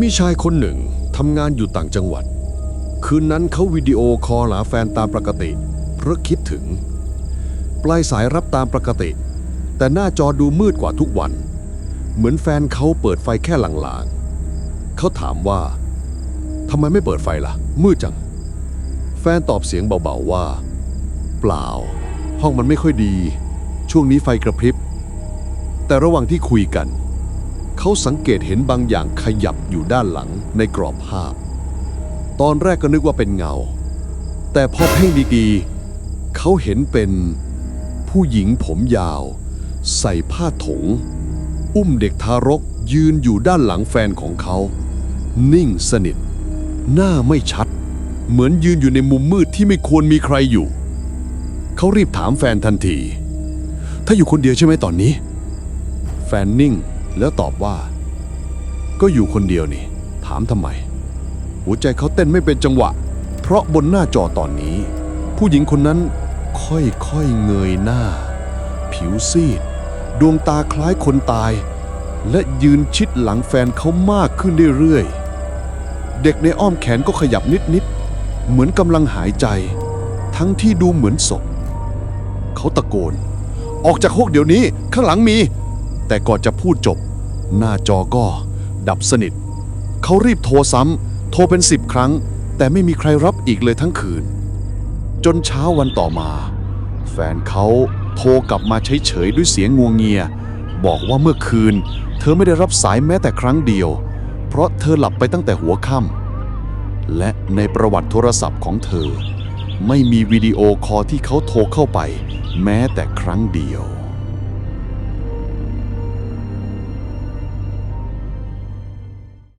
มีชายคนหนึ่งทำงานอยู่ต่างจังหวัด คืนนั้นเขาวิดีโอคอลหาแฟนตามปกติ เพราะคิดถึง ปลายสายรับตามปกติ แต่หน้าจอดูมืดกว่าทุกวัน เหมือนแฟนเขาเปิดไฟแค่หลางๆเขาถามว่าทำไมไม่เปิดไฟล่ะ มืดจัง แฟนตอบเสียงเบาๆว่า เปล่า ห้องมันไม่ค่อยดี ช่วงนี้ไฟกระพริบ แต่ระหว่างที่คุยกันเขาสังเกตเห็นบางอย่างขยับอยู่ด้านหลังในกรอบภาพ ตอนแรกก็นึกว่าเป็นเงา แต่พอเพ่งดีๆ เขาเห็นเป็นผู้หญิงผมยาว ใส่ผ้าถงอุ้มเด็กทารกยืนอยู่ด้านหลังแฟนของเขา นิ่งสนิท หน้าไม่ชัด เหมือนยืนอยู่ในมุมมืดที่ไม่ควรมีใครอยู่ เขารีบถามแฟนทันที ถ้าอยู่คนเดียวใช่ไหมตอนนี้ แฟนนิ่ง แล้วตอบว่า ก็อยู่คนเดียวนี่ ถามทำไม หัวใจเขาเต้นไม่เป็นจังหวะ เพราะบนหน้าจอตอนนี้ ผู้หญิงคนนั้นค่อยๆเงยหน้า ผิวซีด ดวงตาคล้ายคนตาย และยืนชิดหลังแฟนเขามากขึ้นเรื่อยๆเด็กในอ้อมแขนก็ขยับนิดๆเหมือนกำลังหายใจ ทั้งที่ดูเหมือนศพเขาตะโกน ออกจากห้องเดี๋ยวนี้ข้างหลังมี แต่ก่อนจะพูดจบ หน้าจอก็ดับสนิท เขารีบโทรซ้ำโทรเป็นสิบครั้ง แต่ไม่มีใครรับอีกเลยทั้งคืน จนเช้าวันต่อมา แฟนเขาโทรกลับมาเฉยๆด้วยเสียงงวงเงีย บอกว่าเมื่อคืน เธอไม่ได้รับสายแม้แต่ครั้งเดียว เพราะเธอหลับไปตั้งแต่หัวค่ำและในประวัติโทรศัพท์ของเธอ ไม่มีวิดีโอคอลที่เขาโทรเข้าไป แม้แต่ครั้งเดียว